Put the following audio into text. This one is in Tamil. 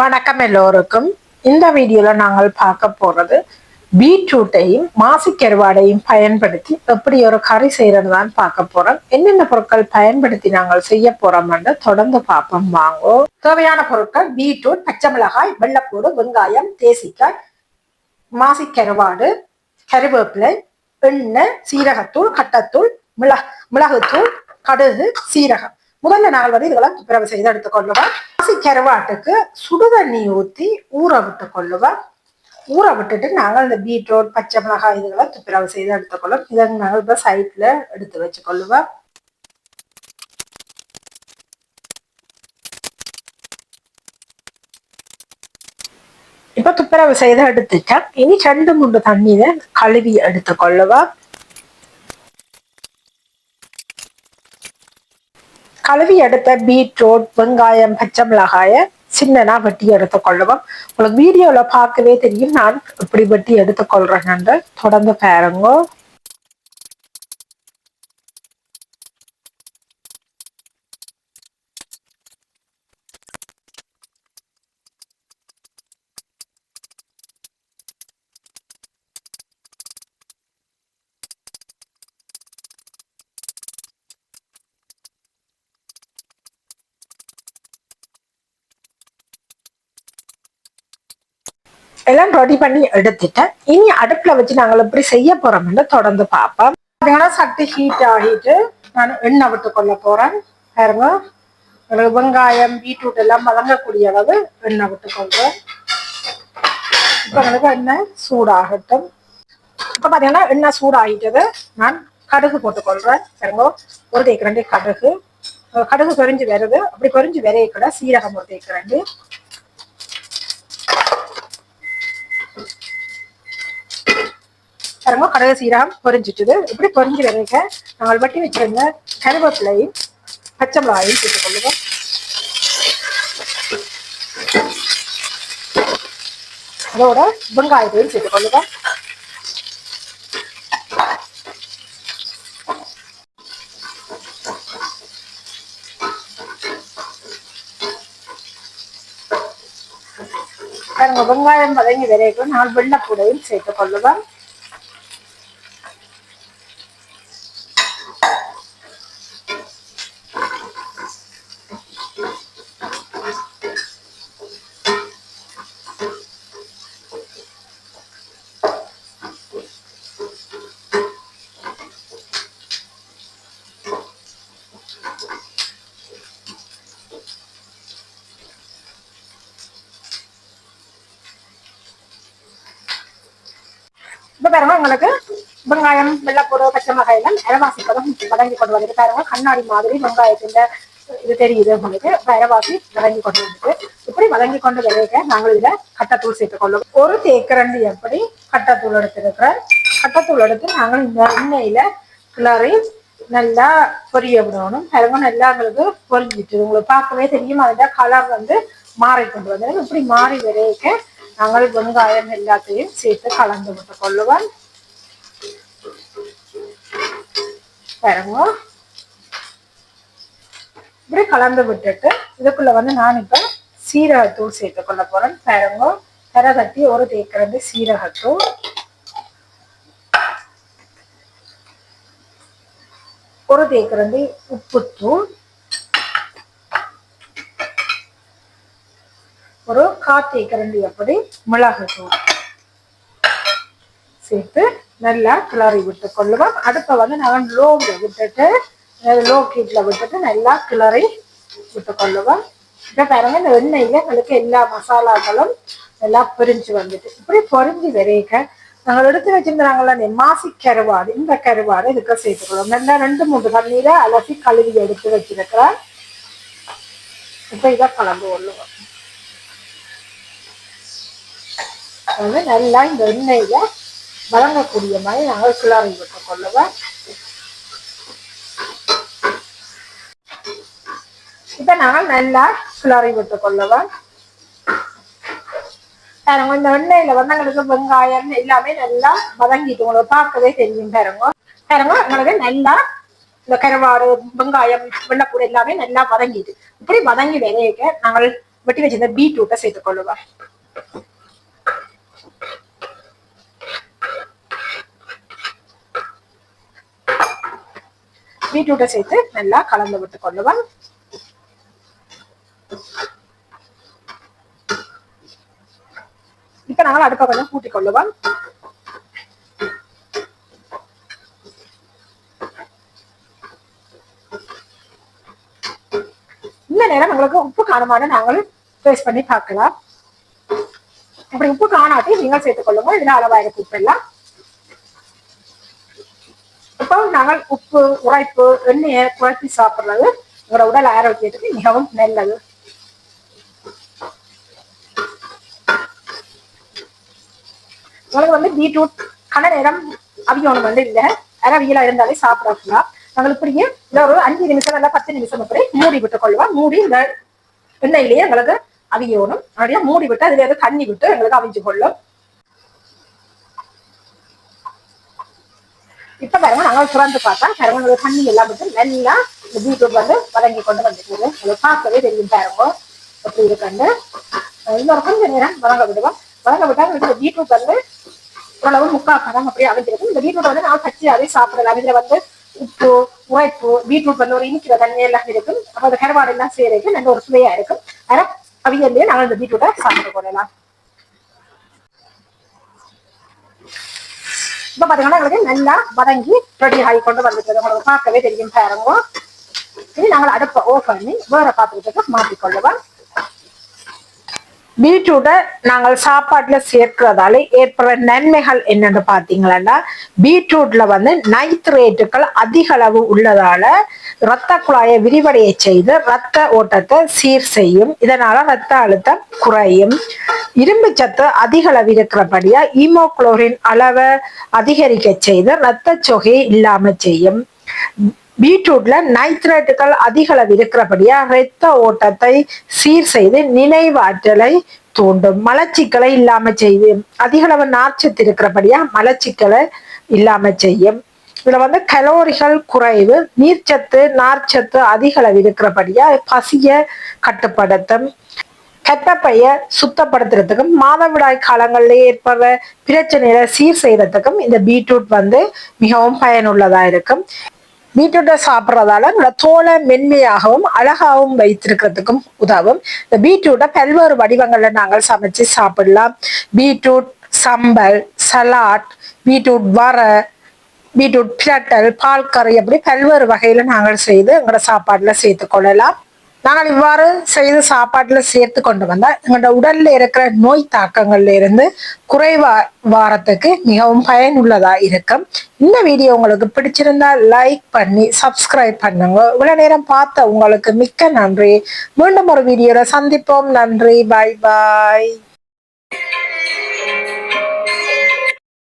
வணக்கம் எல்லோருக்கும். இந்த வீடியோல நாங்கள் பார்க்க போறது பீட்ரூட்டையும் மாசிக்கருவாடையும் பயன்படுத்தி எப்படி ஒரு கறி செய்யறது தான் பார்க்க போறோம். என்னென்ன பொருட்கள் பயன்படுத்தி நாங்கள் செய்ய போறோம்னு தொடர்ந்து பார்ப்போம். வாங்கோ. தேவையான பொருட்கள் பீட்ரூட் பச்சை மிளகாய் வெள்ளைப்பூடு வெங்காயம் தேசிக்காய் மாசிக்கருவாடு கருவேப்பிலை எண்ணெய் சீரகத்தூள் கட்டத்தூள் மிள மிளகுத்தூள் கடுகு சீரகம். முதல்ல நாங்கள் வந்து இதெல்லாம் பிறகு செய்து எடுத்துக்கொள்ளுவோம். அரிசி கருவாட்டுக்கு சுடுதண்ணி ஊற்றி ஊற விட்டு கொள்ளுவோம் ஊற விட்டுட்டு நாங்கள் இந்த பீட்ரூட் பச்சை மிளகாய் இதுகளை துப்புரவு செய்து எடுத்துக்கொள்ளும் இதை நாங்கள் இப்போ சைட்ல எடுத்து வச்சுக்கொள்ளுவோம் இப்போ துப்புரவு செய்து எடுத்துட்டேன் இனி ரெண்டு மூன்று தண்ணீரை கழுவி எடுத்துக்கொள்ளுவோம் கழுவி எடுத்த பீட்ரூட் வெங்காயம் பச்சை மிளகாய சின்னனா வெட்டி எடுத்துக்கொள்ளுவோம் உங்களுக்கு வீடியோல பார்க்கவே தெரியும் நான் இப்படி வெட்டி எடுத்துக்கொள்றேன் தொடர்ந்து பாருங்க. எல்லாம் ரெடி பண்ணி எடுத்துட்டேன். இனி அடுப்புல வச்சு நாங்கள் எப்படி செய்ய போறோம்னு தொடர்ந்து பார்ப்போம். பார்த்தீங்கன்னா சட்டி ஹீட் ஆகிட்டு நான் எண்ணெய் விட்டு கொள்ள போறேன். பாருங்க. எனக்கு வெங்காயம் பீட்ரூட் எல்லாம் வதங்கக்கூடிய அளவு எண்ணெய் விட்டு கொள்றேன் இப்போ எனக்கு எண்ணெய் சூடாகட்டும். இப்போ பார்த்தீங்கன்னா எண்ணெய் சூடாகிட்டது. நான் கடுகு போட்டுக்கொள்றேன். பாருங்க. ஒரு தேய்க்கிறேன் கடுகு. கடுகு பொரிஞ்சு வருது. அப்படி பொரிஞ்சு விரைய கூட சீரகம் ஒரு தேய்க்கிறேன் பாருங்க கடலை சீரகம் பொரிஞ்சிட்டுது. இப்படி பொரிஞ்சு வரைக்க நாங்கள் வட்டி வச்சிருந்த கருவேப்பிலையும் பச்சை மிளகாயும் சேர்த்துக்கொள்ளுவோம் அதோட வெங்காயத்தையும் சேர்த்துக்கொள்ளுவோம் பாருங்க வெங்காயம் வதங்கி வரைக்கும் நான் வெள்ளப்பூடையும் சேர்த்துக் இப்ப பாருங்க உங்களுக்கு வெங்காயம் வெள்ளப்பூடு பச்சை மிளகாய் எல்லாம் இறவாசி பதம் வதங்கி கொண்டு வந்துட்டு பாருங்க கண்ணாடி மாதிரி வெங்காயத்தின் இது தெரியுது உங்களுக்கு. இறவாசி வதங்கி கொண்டு வந்துட்டு இப்படி வதங்கி கொண்டு விளைவிக்க நாங்கள் இதுல கட்டத்தூள் சேர்த்துக் ஒரு தேக்கரண்டு எப்படி கட்டத்தூள் எடுத்திருக்கிறேன் கட்டத்தூள் எடுத்து நாங்கள் இந்த எண்ணெயில கிளறி நல்லா பொரிய விடணும். பாருங்க நல்லா எங்களுக்கு பொரிஞ்சிட்டு உங்களுக்கு பார்க்கவே தெரியும் அதோட கலர் வந்து மாறி கொண்டு வந்துடும் இப்படி மாறி விளைவிக்க நாங்கள் வெங்காயம் எல்லாத்தையும் சேர்த்து கலந்து விட்டு கொள்ளுவோம் இப்படி கலந்து விட்டுட்டு இதுக்குள்ள வந்து நான் இப்ப சீரகத்தூள் சேர்த்து கொள்ள போறேன் பாருங்க தர தட்டி ஒரு தேக்கிறது சீரகத்தூள் ஒரு தேக்கிறது உப்புத்தூள் ஒரு காத்தி கரண்டி அப்படி மிளகுத்தூள். சேர்த்து நல்லா கிளறி விட்டு கொள்ளுவோம். அடுப்பை வந்து நாங்கள் லோவில் விட்டுட்டு லோ கீட்டில் விட்டுட்டு நல்லா கிளறி விட்டு கொள்ளுவோம். இப்போ பாருங்க இந்த எண்ணெயில எங்களுக்கு எல்லா மசாலாக்களும் நல்லா பொரிஞ்சு வந்துட்டு இப்படி பொரிஞ்சு விரைக்க நாங்கள் எடுத்து வச்சிருந்தாங்களா இந்த மாசி கருவாடு இந்த கருவாடு இதுக்கு சேர்த்துக்கிறோம் நல்லா ரெண்டு மூன்று தண்ணீரை அலசி கழுவி எடுத்து வச்சிருக்கிறேன். இப்போ இதை கலந்து கொள்ளுவோம். வந்து நல்லா இந்த எண்ணெயில் வழங்கக்கூடிய மாதிரி நாங்கள் கிளறி விட்டு கொள்ளுவோம். இப்போ நாங்கள் நல்லா கிளறி விட்டு கொள்ளுவோம். பாருங்க இந்த எண்ணெயில் வந்து எங்களுக்கு வெங்காயம் எல்லாமே நல்லா வதங்கிட்டு உங்களை பார்க்கவே தெரியும் பாருங்க. பாருங்க உங்களுக்கு நல்லா இந்த கருவாடு வெங்காயம் வெள்ளப்பூடு எல்லாமே நல்லா வதங்கிட்டு. இப்படி வதங்கி விளைவிக்க நாங்கள் வெட்டி வச்சிருந்த பீட்ரூட்டை சேர்த்துக்கொள்ளுவோம் பீட்ரூட்டை சேர்த்து நல்லா கலந்து விட்டு கொள்ளுவோம் இப்ப நாங்கள் அடுப்பை கொஞ்சம் கூட்டிக் கொள்ளுவோம் இந்த நேரம் உங்களுக்கு உப்பு காணுமான நாங்கள் டேஸ்ட் பண்ணி பார்க்கலாம். அப்படி உப்பு காணாட்டி நீங்கள் சேர்த்துக் கொள்ளுங்க இதுல அளவாயிருக்கு உப்பு எல்லாம் இப்போ நாங்கள் உப்பு உரைப்பு எண்ணெயை குழப்பி சாப்பிடுறது உங்களோட உடல் ஆரோக்கியத்துக்கு மிகவும் நல்லது. உங்களுக்கு வந்து பீட்ரூட் கன நேரம் அவியணும் வந்து இல்லை. அவியலா இருந்தாலே சாப்பிடலாம் நாங்கள் இப்படியே இல்லை ஒரு அஞ்சு நிமிஷம் இல்லை பத்து நிமிஷம் அப்படி மூடி விட்டு கொள்வோம் மூடி இந்த எண்ணெயிலேயே எங்களுக்கு அவியணும் அப்படியே மூடி விட்டு அதுல ஏதோ தண்ணி விட்டு எங்களுக்கு அவிஞ்சு கொள்ளும். இப்ப பாருங்க நாங்கள் சுரந்து பார்த்தா பாருங்க தண்ணி எல்லாம் விட்டு நல்லா இந்த பீட்ரூட் வந்து வதங்கி கொண்டு வந்துருக்குது. உங்களுக்கு பார்க்கவே தெரியும் பாருங்க. அப்படி இருக்குன்னு. இன்னொரு கொஞ்சம் நேரம் வதங்க விடுவோம். வதங்க விட்டா இந்த பீட்ரூட் வந்து ஓரளவு முக்கா பதம் அப்படியே அமைஞ்சிருக்கும். இந்த பீட்ரூட் வந்து நான் கச்சியாவே சாப்பிடலாம் இதுல வந்து உப்பு உரைப்பு பீட்ரூட் வந்து ஒரு இனிக்கிற தண்ணி எல்லாம் இருக்கும். அப்போ அந்த கருவாடு எல்லாம் செய்யறதுக்கு நல்ல ஒரு சுவையா இருக்கும். அதனால அவியல்லையே நாங்கள் இந்த பீட்ரூட்டை சாப்பிட்டு கொள்ளலாம். இப்ப பாத்தீங்கன்னா எங்களுக்கு நல்லா வதங்கி ரெடி ஆகி கொண்டு வந்துட்டு உங்களுக்கு பார்க்கவே தெரியும் பாருங்க. இனி நாங்கள் அடுப்பை ஓஃப் பண்ணி வேற பாத்திரத்துக்கு மாற்றிக்கொள்ளுவோம். பீட்ரூட்டை நாங்கள் சாப்பாட்டுல சேர்க்கிறதால ஏற்படுற நன்மைகள் என்னன்னு பாத்தீங்கன்னா பீட்ரூட்ல வந்து நைத்ரேட்டுகள் அதிக அளவு உள்ளதால இரத்த குழாயை விரிவடைய செய்து இரத்த ஓட்டத்தை சீர் செய்யும். இதனால இரத்த அழுத்தம் குறையும். இரும்பு சத்து அதிக அளவு இருக்கிறபடியா ஈமோக்ளோரின் அளவை அதிகரிக்க செய்து இரத்த சொகை இல்லாம செய்யும். பீட்ரூட்ல நைட்ரேட்டுகள் அதிக அளவு இருக்கிறபடியா இரத்த ஓட்டத்தை சீர் செய்து நினைவாற்றலை தூண்டும். மலச்சிக்கலை இல்லாம செய்து அதிக அளவு நார்ச்சத்து இருக்கிறபடியா மலச்சிக்கலை இல்லாம செய்யும். இதுல வந்து கலோரிகள் குறைவு நீர்ச்சத்து நார்ச்சத்து அதிக அளவு இருக்கிறபடியா பசிய கட்டுப்படுத்தும். கட்டப்பைய சுத்தப்படுத்துறதுக்கும் மாதவிடாய் காலங்களில் ஏற்படுற பிரச்சனைகளை சீர் செய்யறதுக்கும் இந்த பீட்ரூட் வந்து மிகவும் பயனுள்ளதா இருக்கும். பீட்ரூட்டை சாப்பிட்றதால நம்மளோட தோலை மென்மையாகவும் அழகாகவும் வைத்திருக்கிறதுக்கும் உதவும். இந்த பீட்ரூட்டை பல்வேறு வடிவங்களில் நாங்கள் சமைச்சு சாப்பிடலாம். பீட்ரூட் சம்பல் சலாட் பீட்ரூட் வர பீட்ரூட் பிரட்டல் பால் கறி அப்படி பல்வேறு வகையில் நாங்கள் செய்து எங்களோட சாப்பாட்டில் சேர்த்து கொள்ளலாம். நாங்கள் இவ்வாறு செய்து சாப்பாட்டில் சேர்த்து கொண்டு வந்தால் எங்களோட உடல்ல இருக்கிற நோய் தாக்கங்கள்ல இருந்து குறைவா வாரத்துக்கு மிகவும் பயனுள்ளதா இருக்கும். இந்த வீடியோ உங்களுக்கு பிடிச்சிருந்தா லைக் பண்ணி சப்ஸ்கிரைப் பண்ணுங்க. இவ்வளவு நேரம் பார்த்த உங்களுக்கு மிக்க நன்றி. மீண்டும் ஒரு வீடியோல சந்திப்போம். நன்றி. பாய் பாய்